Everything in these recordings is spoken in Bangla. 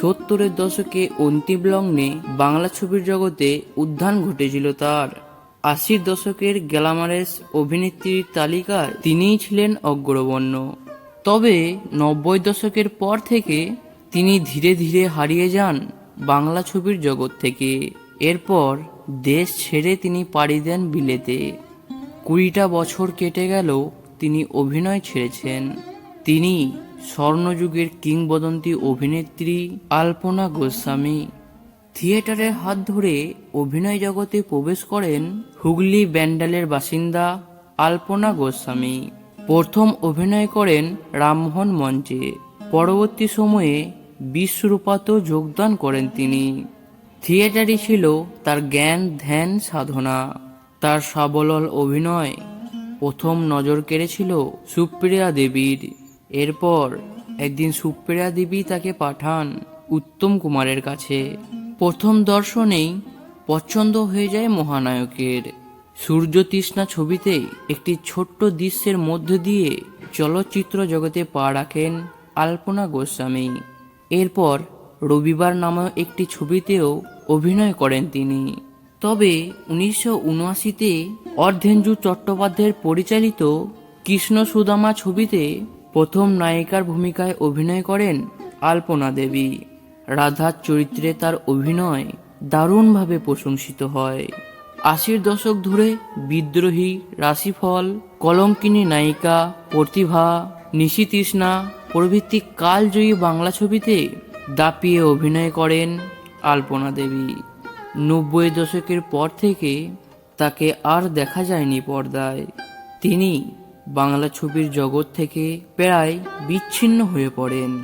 সত্তরের দশকে অন্তিম লগ্নে বাংলা ছবির জগতে উত্থান ঘটেছিল তার। আশির দশকের গ্যালামারেস অভিনেত্রীর তালিকায় তিনিই ছিলেন অগ্রগণ্য। তবে নব্বই দশকের পর থেকে তিনি ধীরে ধীরে হারিয়ে যান বাংলা ছবির জগৎ থেকে। এরপর দেশ ছেড়ে তিনি পাড়ি দেন বিলেতে। কুড়িটা বছর কেটে গেল তিনি অভিনয় ছেড়েছেন। তিনি স্বর্ণযুগের কিংবদন্তি অভিনেত্রী আলপনা গোস্বামী। থিয়েটারের হাত ধরে অভিনয় জগতে প্রবেশ করেন হুগলি ব্যান্ডালের বাসিন্দা আলপনা গোস্বামী। প্রথম অভিনয় করেন রামমোহন মঞ্চে। পরবর্তী সময়ে বিশ্বরূপাতেও যোগদান করেন তিনি। থিয়েটারই ছিল তার জ্ঞান ধ্যান সাধনা। তার সাবলল অভিনয় প্রথম নজর কেড়েছিল সুপ্রিয়া দেবীর। এরপর একদিন সুপ্রিয়া দেবী তাকে পাঠান উত্তম কুমারের কাছে। প্রথম দর্শনেই পছন্দ হয়ে যায় মহানায়কের। সূর্য তৃষ্ণা ছবিতে একটি ছোট্ট দৃশ্যের মধ্য দিয়ে চলচ্চিত্র জগতে পা রাখেন আলপনা গোস্বামী। এরপর রবিবার নামক একটি ছবিতেও অভিনয় করেন তিনি। তবে উনিশশো উনআশিতে অর্ধেঞ্জু চট্টোপাধ্যায়ের পরিচালিত কৃষ্ণ সুদামা ছবিতে প্রথম নায়িকার ভূমিকায় অভিনয় করেন আলপনা দেবী। রাধার চরিত্রে তার অভিনয় দারুণভাবে প্রশংসিত হয়। আশির দশক ধরে বিদ্রোহী রাশিফল, কলঙ্কিনী নায়িকা প্রতিভা নিশিতৃষ্ণা প্রভৃতি কালজয়ী বাংলা ছবিতে দাপিয়ে অভিনয় করেন আলপনা দেবী। নব্বই দশকের পর থেকে তাকে আর দেখা যায়নি পর্দায়। তিনি বাংলা ছবির জগৎ থেকে প্রায় বিচ্ছিন্ন হয়ে পড়েন।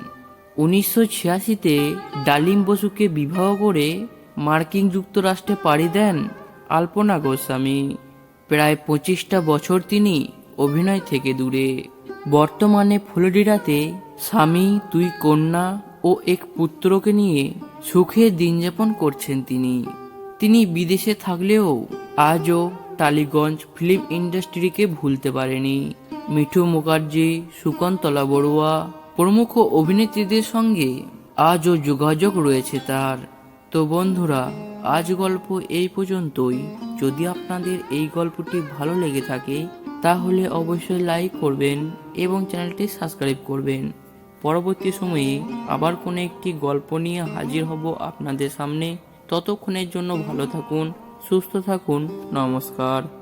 উনিশশো ছিয়াশিতে ডালিম বসুকে বিবাহ করে মার্কিন যুক্তরাষ্ট্রে পাড়ি দেন আলপনা গোস্বামী। প্রায় পঁচিশটা বছর তিনি অভিনয় থেকে দূরে। বর্তমানে ফ্লোরিডাতে স্বামী, দুই কন্যা ও এক পুত্রকে নিয়ে সুখে দিনযাপন করছেন তিনি। তিনি বিদেশে থাকলেও আজও টালিগঞ্জ ফিল্ম ইন্ডাস্ট্রিকে ভুলতে পারেনি। মিঠু মুখার্জি, সুকন্তলা বড়ুয়া প্রমুখ অভিনেত্রীদের সঙ্গে আজও যোগাযোগ রয়েছে তার। তো বন্ধুরা, আজ গল্প এই পর্যন্তই। যদি আপনাদের এই গল্পটি ভালো লেগে থাকে, তাহলে অবশ্যই লাইক করবেন এবং চ্যানেলটি সাবস্ক্রাইব করবেন। পরবর্তী সময়ে আবার কোনো একটি গল্প নিয়ে হাজির হব আপনাদের সামনে। ততক্ষণের জন্য ভালো থাকুন। সুস্থ থাকুন নমস্কার।